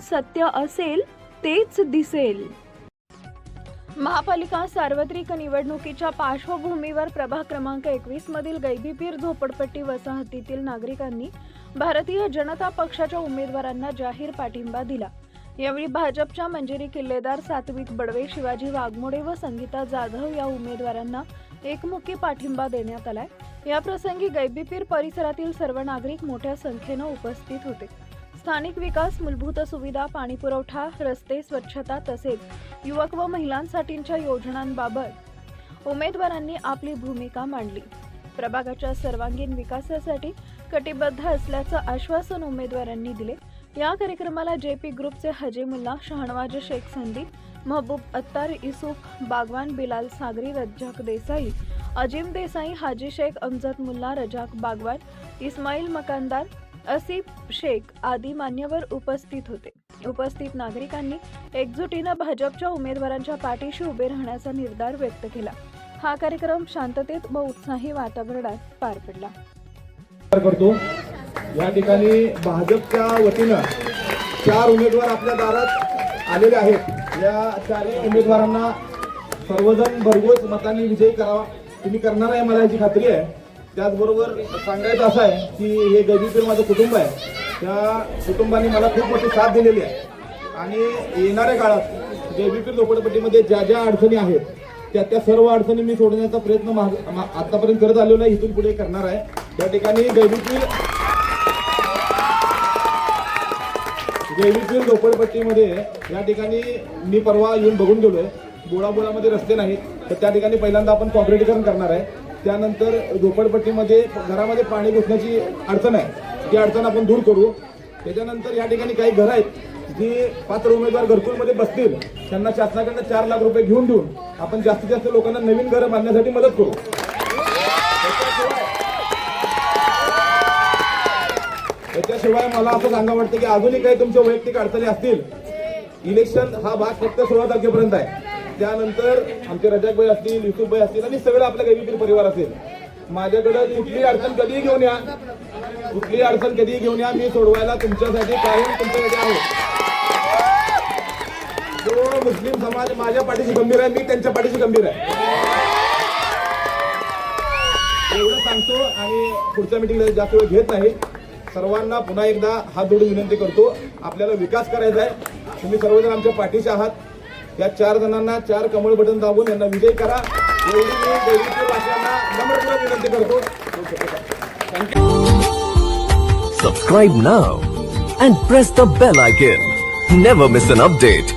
सत्य असेल तेच दिसेल. महापालिका सार्वत्रिक निवडणुकीच्या पार्श्वभूमीवर प्रभाग क्रमांक एकवीस मधील गैबीपीर झोपडपट्टी वसाहतीतील नागरिकांनी भारतीय जनता पक्षाच्या उमेदवारांना जाहीर पाठिंबा दिला. यावेळी भाजपच्या मंजिरी किल्लेदार सात्विक बडवे शिवाजी वाघमोडे व संगीता जाधव या उमेदवारांना एकमुखी पाठिंबा देण्यात आलाय. याप्रसंगी गैबीपीर परिसरातील सर्व नागरिक मोठ्या संख्येनं उपस्थित होते. स्थानिक विकास मूलभूत सुविधा पाणीपुरवठा रस्ते स्वच्छता तसेच युवक व महिलांसाठीच्या योजनांबाबत उमेदवारांनी आपली भूमिका मांडली. प्रभागाच्या सर्वांगीण विकासासाठी कटिबद्ध असल्याचं आश्वासन उमेदवारांनी दिले. या कार्यक्रमाला जे पी ग्रुपचे हजेमुल्ला शहानवाज शेख संदीप महबूब अत्तार इसूफ बागवान बिलाल सागरी रज्जाक देसाई अजिम देसाई हाजी शेख अमजद मुल्ला रजाक बागवान इस्माईल मकानदार असिफ शेख आदी मान्यवर उपस्थित होते. उपस्थित नागरिकांनी एकजुटीनं भाजपच्या उमेदवारांच्या पाठीशी उभे राहण्याचा निर्धार व्यक्त केला. हा कार्यक्रम शांततेत व उत्साही वातावरणात पार पडला. करतो या ठिकाणी भाजपच्या वतीनं चार उमेदवार आपल्या दारात आलेले आहेत. या चारही उमेदवारांना सर्वजण भरघोस मतांनी विजयी करावा. तुम्ही करणार आहे मला याची खात्री आहे. त्याचबरोबर सांगायचं असं आहे की हे गैबीपीर माझं कुटुंब आहे. त्या कुटुंबाने मला खूप मोठी साथ दिलेली आहे. आणि येणाऱ्या काळात गैबीपीर झोपडपट्टीमध्ये ज्या ज्या अडचणी आहेत त्या त्या सर्व अडचणी मी सोडण्याचा प्रयत्न मा- आतापर्यंत करत आलेलो आहे इथून पुढे करणार आहे. त्या ठिकाणी गैबीपीर गैरीतील झोपडपट्टीमध्ये या ठिकाणी मी परवा येऊन बघून गेलोय. बोळाबोळामध्ये रस्ते नाहीत तर त्या ठिकाणी पहिल्यांदा आपण कॉन्क्रिटीकरण करणार आहे. त्यानंतर झोपडपट्टीमध्ये घरामध्ये पाणी घुसण्याची अडचण आहे. ती अडचण आपण दूर करू. त्याच्यानंतर या ठिकाणी काही घरं आहेत जी पात्र उमेदवार घरकुलमध्ये बसतील त्यांना शासनाकडनं चार लाख रुपये घेऊन देऊन आपण जास्तीत जास्त लोकांना नवीन घरं बांधण्यासाठी मदत करू. त्याच्याशिवाय मला असं सांगा वाटतं की अजूनही काही तुमच्या वैयक्तिक अडचणी असतील इलेक्शन हा भाग फक्त सोळा तारखेपर्यंत आहे. त्यानंतर आमचे रजाकभाई असतील युसुफभाई असतील आणि सगळं आपल्या गैवीतील परिवार असेल. माझ्याकडे कुठलीही अडचण कधीही घेऊन या. कुठलीही अडचण कधीही घेऊन या. मी सोडवायला तुमच्यासाठी कायम तुमच्याकडे आहे. जो मुस्लिम समाज माझ्या पाठीशी गंभीर आहे मी त्यांच्या पाठीशी गंभीर आहे. एवढं सांगतो आणि पुढच्या मिटिंगला जास्त वेळ घेत नाही. सर्वांना पुन्हा एकदा हात जोडून विनंती करतो. आपल्याला विकास करायचा आहे. तुम्ही सर्वजण आमच्या पाठीशी आहात. या चार जणांना चार कमळ बटन दाबून यांना विजय करा एवढी मी दैविकीय वाचनांना नम्रपणे विनंती करतो thank you Subscribe now and press the bell icon. Never miss an update.